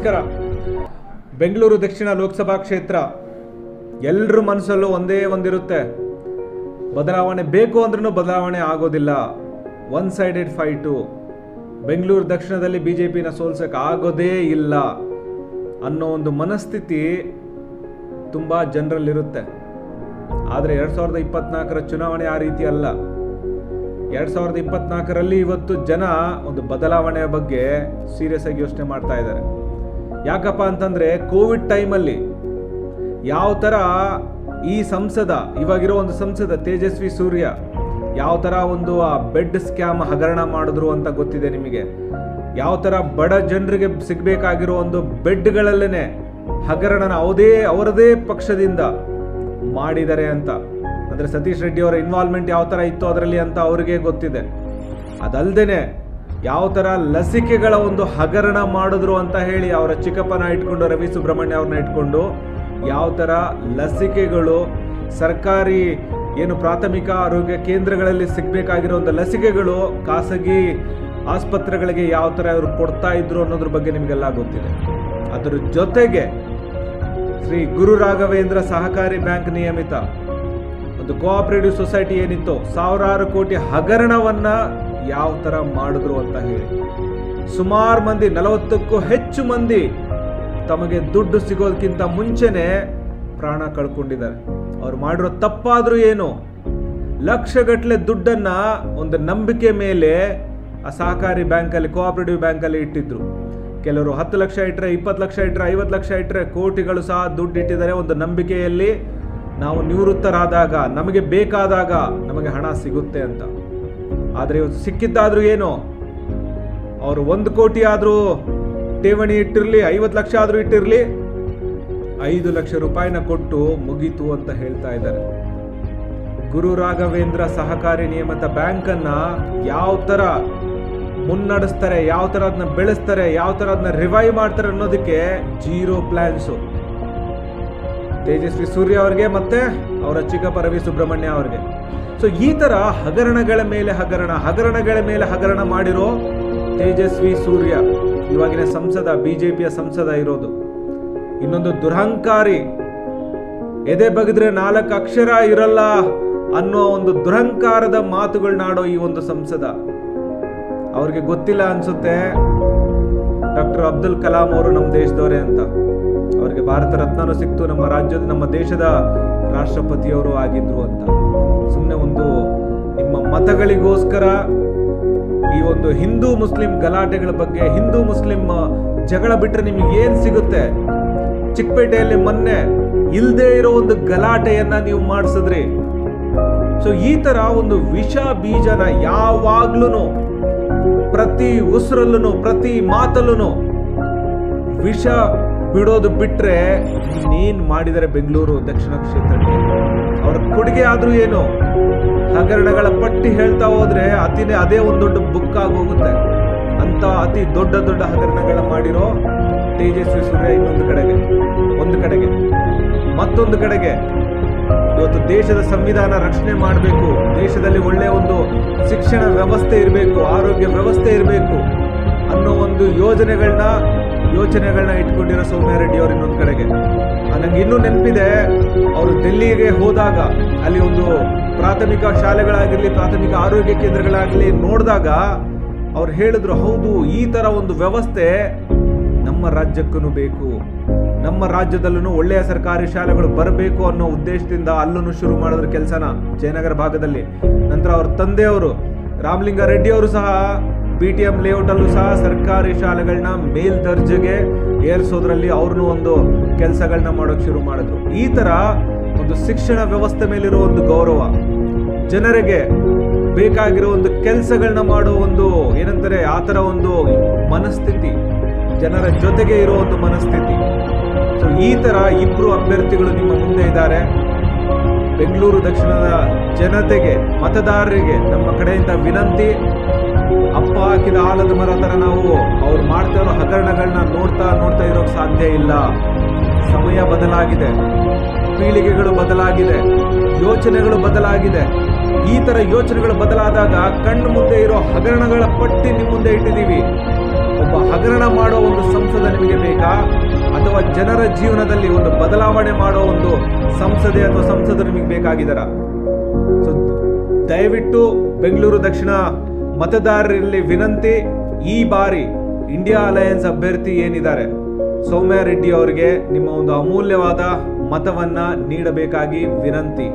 ನಮಸ್ಕಾರ. ಬೆಂಗಳೂರು ದಕ್ಷಿಣ ಲೋಕಸಭಾ ಕ್ಷೇತ್ರ ಎಲ್ಲರ ಮನಸ್ಸಲ್ಲೂ ಒಂದೇ ಒಂದಿರುತ್ತೆ. ಬದಲಾವಣೆ ಬೇಕು ಅಂದ್ರೂ ಬದಲಾವಣೆ ಆಗೋದಿಲ್ಲ. ಒನ್ ಸೈಡೆಡ್ ಫೈಟು ಬೆಂಗಳೂರು ದಕ್ಷಿಣದಲ್ಲಿ ಬಿ ಜೆ ಪಿನ ಸೋಲ್ಸಕ್ಕೆ ಆಗೋದೇ ಇಲ್ಲ ಅನ್ನೋ ಒಂದು ಮನಸ್ಥಿತಿ ತುಂಬ ಜನರಲ್ಲಿರುತ್ತೆ. ಆದರೆ ಎರಡು ಸಾವಿರದ ಇಪ್ಪತ್ನಾಲ್ಕರ ಚುನಾವಣೆ ಆ ರೀತಿ ಅಲ್ಲ. ಎರಡು ಸಾವಿರದ ಇಪ್ಪತ್ನಾಲ್ಕರಲ್ಲಿ ಇವತ್ತು ಜನ ಒಂದು ಬದಲಾವಣೆಯ ಬಗ್ಗೆ ಸೀರಿಯಸ್ ಆಗಿ ಯೋಚನೆ ಮಾಡ್ತಾ ಇದ್ದಾರೆ. ಯಾಕಪ್ಪ ಅಂತಂದ್ರೆ ಕೋವಿಡ್ ಟೈಮಲ್ಲಿ ಯಾವ ಥರ ಈ ಸಂಸದ, ಇವಾಗಿರೋ ಒಂದು ಸಂಸದ ತೇಜಸ್ವಿ ಸೂರ್ಯ ಯಾವ ಥರ ಒಂದು ಆ ಬೆಡ್ ಸ್ಕ್ಯಾಮ್ ಹಗರಣ ಮಾಡಿದ್ರು ಅಂತ ಗೊತ್ತಿದೆ ನಿಮಗೆ? ಯಾವ ಥರ ಬಡ ಜನರಿಗೆ ಸಿಗಬೇಕಾಗಿರೋ ಒಂದು ಬೆಡ್ಗಳಲ್ಲೇ ಹಗರಣನ ಅವದೇ, ಅವರದೇ ಪಕ್ಷದಿಂದ ಮಾಡಿದ್ದಾರೆ ಅಂತ. ಅಂದರೆ ಸತೀಶ್ ರೆಡ್ಡಿ ಅವರ ಇನ್ವಾಲ್ವ್ಮೆಂಟ್ ಯಾವ ಥರ ಇತ್ತು ಅದರಲ್ಲಿ ಅಂತ ಅವರಿಗೆ ಗೊತ್ತಿದೆ. ಅದಲ್ದೇನೆ ಯಾವ ಥರ ಲಸಿಕೆಗಳ ಒಂದು ಹಗರಣ ಮಾಡಿದ್ರು ಅಂತ ಹೇಳಿ ಅವರ ಚಿಕ್ಕಪ್ಪನ ಇಟ್ಕೊಂಡು, ರವಿ ಸುಬ್ರಹ್ಮಣ್ಯ ಅವ್ರನ್ನ ಇಟ್ಕೊಂಡು ಯಾವ ಥರ ಲಸಿಕೆಗಳು ಸರ್ಕಾರಿ ಏನು ಪ್ರಾಥಮಿಕ ಆರೋಗ್ಯ ಕೇಂದ್ರಗಳಲ್ಲಿ ಸಿಗಬೇಕಾಗಿರೋ ಒಂದು ಲಸಿಕೆಗಳು ಖಾಸಗಿ ಆಸ್ಪತ್ರೆಗಳಿಗೆ ಯಾವ ಥರ ಇವರು ಕೊಡ್ತಾ ಇದ್ರು ಅನ್ನೋದ್ರ ಬಗ್ಗೆ ನಿಮಗೆಲ್ಲ ಗೊತ್ತಿದೆ. ಅದರ ಜೊತೆಗೆ ಶ್ರೀ ಗುರು ರಾಘವೇಂದ್ರ ಸಹಕಾರಿ ಬ್ಯಾಂಕ್ ನಿಯಮಿತ, ಒಂದು ಕೋಆಪರೇಟಿವ್ ಸೊಸೈಟಿ ಏನಿತ್ತು, ಸಾವಿರಾರು ಕೋಟಿ ಹಗರಣವನ್ನ ಯಾವ ತರ ಮಾಡಿದ್ರು ಅಂತ ಹೇಳಿ. ಸುಮಾರು ಮಂದಿ, ನಲವತ್ತಕ್ಕೂ ಹೆಚ್ಚು ಮಂದಿ ತಮಗೆ ದುಡ್ಡು ಸಿಗೋದಕ್ಕಿಂತ ಮುಂಚೆನೆ ಪ್ರಾಣ ಕಳ್ಕೊಂಡಿದ್ದಾರೆ. ಅವ್ರು ಮಾಡಿರೋ ತಪ್ಪಾದ್ರೂ ಏನು? ಲಕ್ಷಗಟ್ಟಲೆ ದುಡ್ಡನ್ನ ಒಂದು ನಂಬಿಕೆ ಮೇಲೆ ಆ ಸಹಕಾರಿ ಬ್ಯಾಂಕಲ್ಲಿ, ಕೋಆಪರೇಟಿವ್ ಬ್ಯಾಂಕಲ್ಲಿ ಇಟ್ಟಿದ್ರು. ಕೆಲವರು ಹತ್ತು ಲಕ್ಷ ಇಟ್ಟರೆ ಇಪ್ಪತ್ತು ಲಕ್ಷ ಇಟ್ಟರೆ ಐವತ್ತು ಲಕ್ಷ ಇಟ್ಟರೆ ಕೋಟಿಗಳು ಸಹ ದುಡ್ಡು ಇಟ್ಟಿದ್ದಾರೆ ಒಂದು ನಂಬಿಕೆಯಲ್ಲಿ. ನಾವು ನಿವೃತ್ತರಾದಾಗ, ನಮಗೆ ಬೇಕಾದಾಗ ನಮಗೆ ಹಣ ಸಿಗುತ್ತೆ ಅಂತ. ಆದರೆ ಇವತ್ತು ಸಿಕ್ಕಿದ್ದಾದರೂ ಏನು? ಅವರು ಒಂದು ಕೋಟಿ ಆದರೂ ಠೇವಣಿ ಇಟ್ಟಿರಲಿ, ಐವತ್ತು ಲಕ್ಷ ಆದರೂ ಇಟ್ಟಿರಲಿ, ಐದು ಲಕ್ಷ ರೂಪಾಯಿನ ಕೊಟ್ಟು ಮುಗೀತು ಅಂತ ಹೇಳ್ತಾ ಇದ್ದಾರೆ. ಗುರು ರಾಘವೇಂದ್ರ ಸಹಕಾರಿ ನಿಯಮಿತ ಬ್ಯಾಂಕನ್ನ ಯಾವ ಥರ ಮುನ್ನಡೆಸ್ತಾರೆ, ಯಾವ ಥರ ಅದನ್ನ ಬೆಳೆಸ್ತಾರೆ, ಯಾವ ಥರ ಅದನ್ನ ರಿವೈವ್ ಮಾಡ್ತಾರೆ ಅನ್ನೋದಕ್ಕೆ ಜೀರೋ ಪ್ಲಾನ್ಸು ತೇಜಸ್ವಿ ಸೂರ್ಯ ಅವ್ರಿಗೆ ಮತ್ತೆ ಅವರ ಚಿಕ್ಕಪ್ಪ ರವಿ ಸುಬ್ರಹ್ಮಣ್ಯ ಅವ್ರಿಗೆ. ಸೊ ಈ ತರ ಹಗರಣಗಳ ಮೇಲೆ ಹಗರಣ, ಹಗರಣಗಳ ಮೇಲೆ ಹಗರಣ ಮಾಡಿರೋ ತೇಜಸ್ವಿ ಸೂರ್ಯ, ಇವಾಗಿನ ಸಂಸದ, ಬಿಜೆಪಿಯ ಸಂಸದ ಇರೋದು. ಇನ್ನೊಂದು ದುರಹಂಕಾರಿ, ಎದೆ ಬಗೆದ್ರೆ ನಾಲ್ಕು ಅಕ್ಷರ ಇರಲ್ಲ ಅನ್ನೋ ಒಂದು ದುರಹಂಕಾರದ ಮಾತುಗಳನ್ನಾಡೋ ಈ ಒಂದು ಸಂಸದ. ಅವ್ರಿಗೆ ಗೊತ್ತಿಲ್ಲ ಅನ್ಸುತ್ತೆ. ಡಾಕ್ಟರ್ ಅಬ್ದುಲ್ ಕಲಾಂ ಅವರು ನಮ್ಮ ದೇಶದವರೇ ಅಂತ. ಅವರಿಗೆ ಭಾರತ ರತ್ನನೂ ಸಿಕ್ತು, ನಮ್ಮ ರಾಜ್ಯದ, ನಮ್ಮ ದೇಶದ ರಾಷ್ಟ್ರಪತಿಯವರು ಆಗಿದ್ರು ಅಂತ. ಸುಮ್ಮನೆ ಒಂದು ನಿಮ್ಮ ಮತಗಳಿಗೋಸ್ಕರ ಈ ಒಂದು ಹಿಂದೂ ಮುಸ್ಲಿಂ ಗಲಾಟೆಗಳ ಬಗ್ಗೆ, ಹಿಂದೂ ಮುಸ್ಲಿಂ ಜಗಳ ಬಿಟ್ಟರೆ ನಿಮಗೆ ಏನು ಸಿಗುತ್ತೆ? ಚಿಕ್ಕಪೇಟೆಯಲ್ಲಿ ಮೊನ್ನೆ ಇಲ್ಲದೆ ಇರೋ ಒಂದು ಗಲಾಟೆಯನ್ನ ನೀವು ಮಾಡಿಸಿದ್ರಿ. ಸೊ ಈ ತರ ಒಂದು ವಿಷ ಬೀಜನ ಯಾವಾಗ್ಲೂ ಪ್ರತಿ ಉಸಿರಲ್ಲೂ ಪ್ರತಿ ಮಾತಲ್ಲೂ ವಿಷ ಬಿಡೋದು ಬಿಟ್ರೆ ನೀನ್ ಮಾಡಿದರೆ ಬೆಂಗಳೂರು ದಕ್ಷಿಣ ಕ್ಷೇತ್ರಕ್ಕೆ. ಅವ್ರ ಕೊಡುಗೆ ಆದರೂ ಏನು? ಹಗರಣಗಳ ಪಟ್ಟಿ ಹೇಳ್ತಾ ಹೋದ್ರೆ ಅತಿನೇ ಅದೇ ಒಂದು ದೊಡ್ಡ ಬುಕ್ ಆಗಿ ಹೋಗುತ್ತೆ ಅಂತ ಅತಿ ದೊಡ್ಡ ದೊಡ್ಡ ಹಗರಣಗಳ ಮಾಡಿರೋ ತೇಜಸ್ವಿ ಸೂರ್ಯ ಇನ್ನೊಂದು ಕಡೆಗೆ, ಒಂದು ಕಡೆಗೆ, ಮತ್ತೊಂದು ಕಡೆಗೆ. ಇವತ್ತು ದೇಶದ ಸಂವಿಧಾನ ರಕ್ಷಣೆ ಮಾಡಬೇಕು. ದೇಶದಲ್ಲಿ ಒಳ್ಳೆಯ ಒಂದು ಶಿಕ್ಷಣ ವ್ಯವಸ್ಥೆ ಇರಬೇಕು, ಆರೋಗ್ಯ ವ್ಯವಸ್ಥೆ ಇರಬೇಕು ಅನ್ನೋ ಒಂದು ಯೋಜನೆಗಳನ್ನ ಯೋಚನೆಗಳನ್ನ ಇಟ್ಕೊಂಡಿರೋ ಸೌಮ್ಯ ರೆಡ್ಡಿ ಅವರು ಇನ್ನೊಂದು ಕಡೆಗೆ. ನನಗೆ ಇನ್ನೂ ನೆನಪಿದೆ, ಅವರು ಡೆಲ್ಲಿಗೆ ಹೋದಾಗ, ಅಲ್ಲಿ ಒಂದು ಪ್ರಾಥಮಿಕ ಶಾಲೆಗಳಾಗಿರಲಿ, ಪ್ರಾಥಮಿಕ ಆರೋಗ್ಯ ಕೇಂದ್ರಗಳಾಗಲಿ ನೋಡಿದಾಗ ಅವ್ರು ಹೇಳಿದ್ರು, ಹೌದು, ಈ ಥರ ಒಂದು ವ್ಯವಸ್ಥೆ ನಮ್ಮ ರಾಜ್ಯಕ್ಕೂ ಬೇಕು. ನಮ್ಮ ರಾಜ್ಯದಲ್ಲೂ ಒಳ್ಳೆಯ ಸರ್ಕಾರಿ ಶಾಲೆಗಳು ಬರಬೇಕು ಅನ್ನೋ ಉದ್ದೇಶದಿಂದ ಅಲ್ಲೂ ಶುರು ಮಾಡಿದ್ರ ಕೆಲಸನ ಜಯನಗರ ಭಾಗದಲ್ಲಿ. ನಂತರ ಅವ್ರ ತಂದೆಯವರು ರಾಮಲಿಂಗ ರೆಡ್ಡಿ ಅವರು ಸಹ ಬಿ ಟಿ ಎಂ ಲೇಔಟಲ್ಲೂ ಸಹ ಸರ್ಕಾರಿ ಶಾಲೆಗಳನ್ನ ಮೇಲ್ದರ್ಜೆಗೆ ಏರಿಸೋದ್ರಲ್ಲಿ ಅವ್ರನ್ನೂ ಒಂದು ಕೆಲಸಗಳನ್ನ ಮಾಡೋಕೆ ಶುರು ಮಾಡಿದ್ರು. ಈ ತರ ಒಂದು ಶಿಕ್ಷಣ ವ್ಯವಸ್ಥೆ ಮೇಲಿರೋ ಒಂದು ಗೌರವ, ಜನರಿಗೆ ಬೇಕಾಗಿರೋ ಒಂದು ಕೆಲಸಗಳನ್ನ ಮಾಡೋ ಒಂದು ಏನಂತಾರೆ, ಆ ಥರ ಒಂದು ಮನಸ್ಥಿತಿ ಜನರ ಜೊತೆಗೆ ಇರೋ ಒಂದು ಮನಸ್ಥಿತಿ. ಸೊ ಈ ತರ ಇಬ್ರು ಅಭ್ಯರ್ಥಿಗಳು ನಿಮ್ಮ ಮುಂದೆ ಇದ್ದಾರೆ. ಬೆಂಗಳೂರು ದಕ್ಷಿಣದ ಜನತೆಗೆ, ಮತದಾರರಿಗೆ ನಮ್ಮ ಕಡೆಯಿಂದ ವಿನಂತಿ. ಅಪ್ಪ ಹಾಕಿದ ಆಲದ ಮರ ಥರ ನಾವು ಅವ್ರು ಮಾಡ್ತಾ ಇರೋ ಹಗರಣಗಳನ್ನ ನೋಡ್ತಾ ನೋಡ್ತಾ ಇರೋಕ್ ಸಾಧ್ಯ ಇಲ್ಲ. ಸಮಯ ಬದಲಾಗಿದೆ. ಪೀಳಿಗೆಗಳು ಬದಲಾಗಿದೆ. ಯೋಚನೆಗಳು ಬದಲಾಗಿದೆ. ಈ ತರ ಯೋಚನೆಗಳು ಬದಲಾದಾಗ ಕಣ್ಣು ಮುಂದೆ ಇರೋ ಹಗರಣಗಳ ಪಟ್ಟಿ ನಿಮ್ಮ ಮುಂದೆ ಇಟ್ಟಿದ್ದೀವಿ. ಒಬ್ಬ ಹಗರಣ ಮಾಡೋ ಒಂದು ಸಂಸದ ನಿಮಗೆ ಬೇಕಾ? ಅಥವಾ ಜನರ ಜೀವನದಲ್ಲಿ ಒಂದು ಬದಲಾವಣೆ ಮಾಡೋ ಒಂದು ಸಂಸದೆ ಅಥವಾ ಸಂಸದರು ನಿಮಗೆ ಬೇಕಾಗಿದ್ದಾರಾ ಸೊ ದಯವಿಟ್ಟು ಬೆಂಗಳೂರು ದಕ್ಷಿಣ ಮತದಾರರಲ್ಲಿ ವಿನಂತಿ, ಈ ಬಾರಿ ಇಂಡಿಯಾ ಅಲಯನ್ಸ್ ಅಭ್ಯರ್ಥಿ ಏನಿದ್ದಾರೆ? ಸೌಮ್ಯ ರೆಡ್ಡಿ ಅವರಿಗೆ ನಿಮ್ಮ ಒಂದು ಅಮೂಲ್ಯವಾದ ಮತವನ್ನ ನೀಡಬೇಕಾಗಿ ವಿನಂತಿ.